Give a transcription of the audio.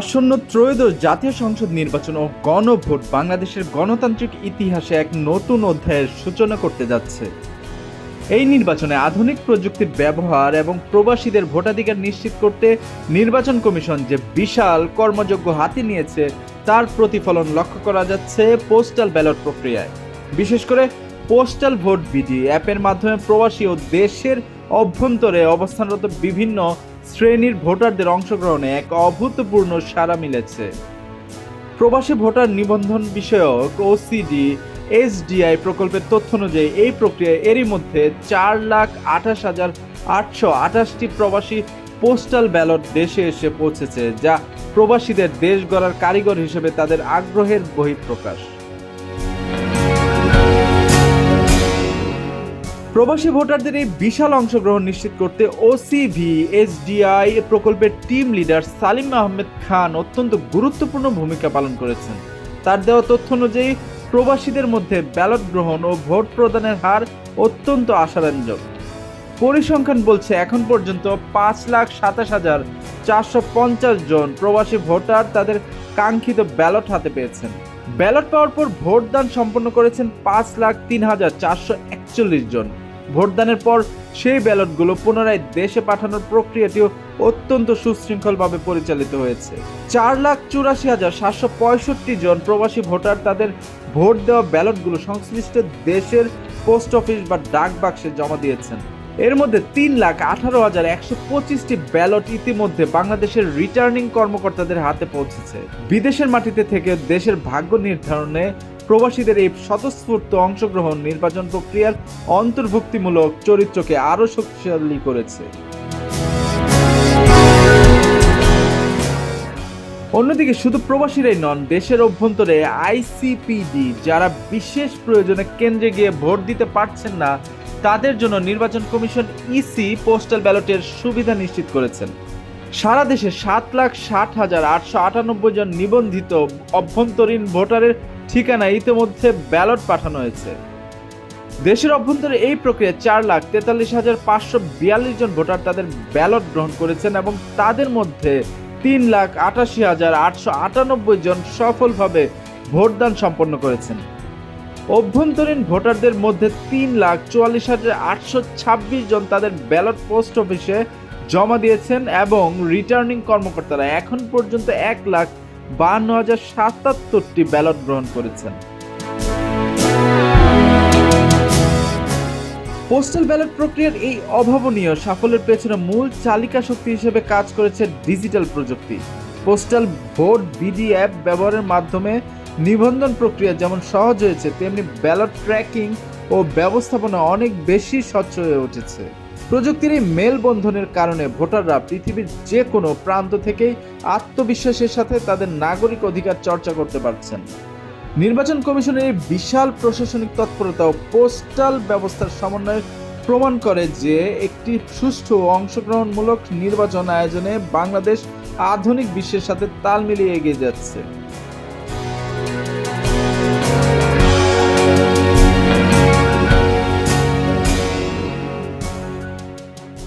আসন্ন ত্রয়োদশ জাতীয় সংসদ নির্বাচন ও গণভোট বাংলাদেশের গণতান্ত্রিক ইতিহাসে এক নতুন অধ্যায়ের সূচনা করতে যাচ্ছে। এই নির্বাচনে আধুনিক প্রযুক্তির ব্যবহার এবং প্রবাসীদের ভোটাধিকার নিশ্চিত করতে নির্বাচন কমিশন যে বিশাল কর্মযোগ্য হাতে নিয়েছে, তার প্রতিফলন লক্ষ্য করা যাচ্ছে পোস্টাল ব্যালট প্রক্রিয়ায়। বিশেষ করে পোস্টাল ভোট বিডি অ্যাপের মাধ্যমে প্রবাসী ও দেশের অভ্যন্তরে অবস্থানরত বিভিন্ন শ্রেণির ভোটারদের অংশগ্রহণে এক অভূতপূর্ণ সাড়া মিলেছে। প্রবাসী ভোটার নিবন্ধন বিষয়ক ওসিডি এসডিআই প্রকল্পের তথ্য অনুযায়ী এই প্রক্রিয়ায় এরই মধ্যে চার লাখ আঠাশ হাজার আটশো আঠাশটি প্রবাসী পোস্টাল ব্যালট দেশে এসে পৌঁছেছে, যা প্রবাসীদের দেশ গড়ার কারিগর হিসেবে তাদের আগ্রহের বহিঃপ্রকাশ। প্রবাসী ভোটারদের এই বিশাল অংশগ্রহণ নিশ্চিত করতে ওসিভি এসডিআই প্রকল্পের টিম লিডার সালিম আহমেদ খান অত্যন্ত গুরুত্বপূর্ণ ভূমিকা পালন করেছেন। তার দেওয়া তথ্য অনুযায়ী, প্রবাসীদের মধ্যে ব্যালট গ্রহণ ও ভোট প্রদানের হার অত্যন্ত আশারঞ্জক পরিসংখ্যান বলছে, এখন পর্যন্ত পাঁচ লাখ সাতাশ হাজার চারশো পঞ্চাশ জন প্রবাসী ভোটার তাদের কাঙ্ক্ষিত ব্যালট হাতে পেয়েছেন। ব্যালট পাওয়ার পর ভোটদান সম্পন্ন করেছেন পাঁচ লাখ তিন হাজার চারশো একচল্লিশ জন। ভোটদানের পর সেই ব্যালটগুলো পুনরায় দেশে পাঠানোর প্রক্রিয়াটিও অত্যন্ত সুশৃঙ্খলভাবে পরিচালিত হয়েছে। চার লাখ চুরাশি হাজার সাতশো পঁয়ষট্টি জন প্রবাসী ভোটার তাদের ভোট দেওয়া ব্যালটগুলো সংশ্লিষ্ট দেশের পোস্ট অফিস বা ডাক বাক্সে জমা দিয়েছেন। এর মধ্যে তিন লাখ আঠারো হাজার একশো পঁচিশটি ব্যালট ইতিমধ্যে বাংলাদেশের রিটার্নিং কর্মকর্তাদের হাতে পৌঁছেছে। বিদেশের মাটিতে থেকে দেশের ভাগ্য নির্ধারণে প্রবাসীদের এই স্বতঃস্ফূর্ত অংশগ্রহণ নির্বাচন প্রক্রিয়ার অন্তর্ভুক্তিমূলক চরিত্রকে আরও শক্তিশালী করেছে। অন্যদিকে শুধু প্রবাসীরাই নন, দেশের অভ্যন্তরে আইসিপিডি যারা বিশেষ প্রয়োজনে কেন্দ্রে গিয়ে ভোট দিতে পারছেন না, তাদের জন্য নির্বাচন কমিশন ইসি পোস্টাল ব্যালটের সুবিধা নিশ্চিত করেছেন। সারা দেশে সাত লাখ ষাট হাজার আটশো আটানব্বই জন নিবন্ধিত অভ্যন্তরীণ ভোটারের ঠিকানায় ইতিমধ্যে ব্যালট পাঠানো হয়েছে। দেশের অভ্যন্তরে এই প্রক্রিয়া চার লাখ তেতাল্লিশ হাজার পাঁচশো বিয়াল্লিশ জন ভোটার তাদের ব্যালট গ্রহণ করেছেন এবং তাদের মধ্যে তিন লাখ আটাশি হাজার আটশো আটানব্বই জন সফলভাবে ভোটদান সম্পন্ন করেছেন। অভ্যন্তরীণ ভোটারদের মধ্যে তিন লাখ চুয়াল্লিশ হাজার আটশো ছাব্বিশ জন তাদের ব্যালট পোস্ট অফিসে জমা দিয়েছেন এবং রিটার্নিং কর্মকর্তারা এখন পর্যন্ত এক লাখ বান্ন হাজার সাতাত্তরটি ব্যালট গ্রহণ করেছেন। পোস্টাল ব্যালট প্রক্রিয়ার এই অভাবনীয় সাফল্যের পেছনে মূল চালিকা শক্তি হিসেবে কাজ করেছে ডিজিটাল প্রযুক্তি। পোস্টাল ভোট বিডি অ্যাপ ব্যবহারের মাধ্যমে নিবন্ধন প্রক্রিয়া যেমন সহজ হয়েছে, তেমনি ব্যালট ট্র্যাকিং ও ব্যবস্থাপনা অনেক বেশি স্বচ্ছ হয়ে উঠেছে। প্রযুক্তির এই মেলবন্ধনের কারণে ভোটাররা পৃথিবীর যে কোনো প্রান্ত থেকেই আত্মবিশ্বাসের সাথে তাদের নাগরিক অধিকার চর্চা করতে পারছেন। নির্বাচন কমিশনের এই বিশাল প্রশাসনিক তৎপরতা ও পোস্টাল ব্যবস্থার সমন্বয় প্রমাণ করে যে একটি সুষ্ঠু অংশগ্রহণমূলক নির্বাচন আয়োজনে বাংলাদেশ আধুনিক বিশ্বের সাথে তাল মিলিয়ে এগিয়ে যাচ্ছে।